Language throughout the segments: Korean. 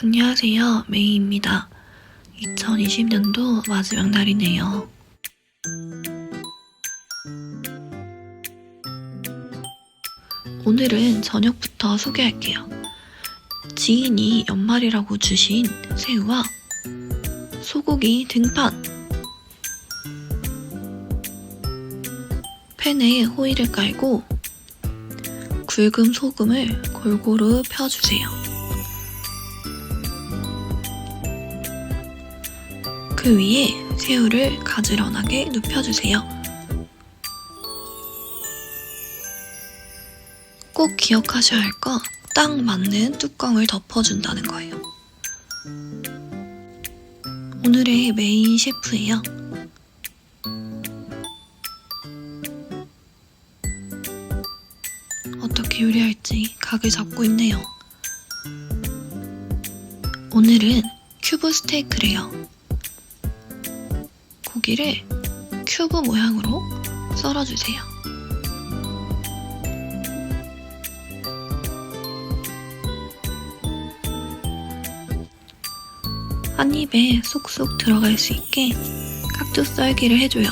안녕하세요. 메이입니다. 2020년도 마지막 날이네요. 오늘은 저녁부터 소개할게요. 지인이 연말이라고 주신 새우와 소고기 등판. 팬에 호일을 깔고 굵은 소금을 골고루 펴주세요. 그 위에 새우를 가지런하게 눕혀주세요. 꼭 기억하셔야 할거딱 맞는 뚜껑을 덮어준다는 거예요. 오늘의 메인 셰프예요. 어떻게 요리할지 각을 잡고 있네요. 오늘은 큐브 스테이크래요. 고기를 큐브 모양으로 썰어주세요. 한 입에 쏙쏙 들어갈 수 있게 깍두 썰기를 해줘요.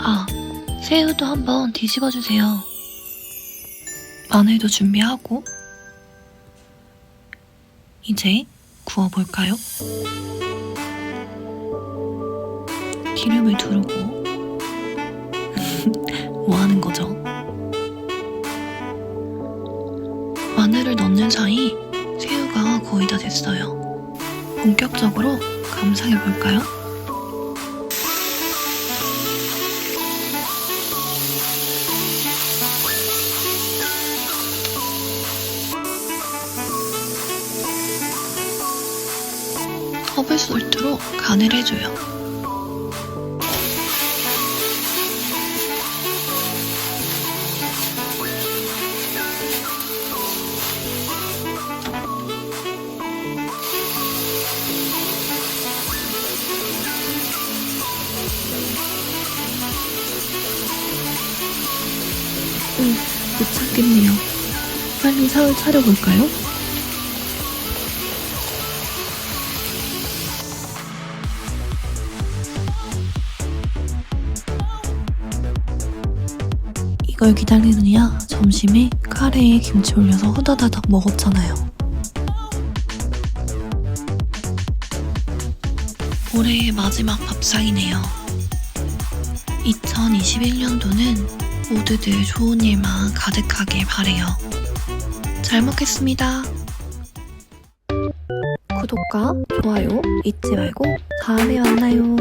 아, 새우도 한번 뒤집어주세요. 마늘도 준비하고 이제 구워볼까요? 기름을 두르고 뭐 하는 거죠? 마늘을 넣는 사이 새우가 거의 다 됐어요. 본격적으로 감상해볼까요? 허블 솔트로 간을 해줘요. 음, 못 찾겠네요. 빨리 사을 차려볼까요? 이걸 기다리느냐 점심에 카레에 김치 올려서 후다다닥 먹었잖아요. 올해의 마지막 밥상이네요. 2021년도는 모두들 좋은 일만 가득하길 바래요. 잘 먹겠습니다. 구독과 좋아요 잊지 말고 다음에 만나요.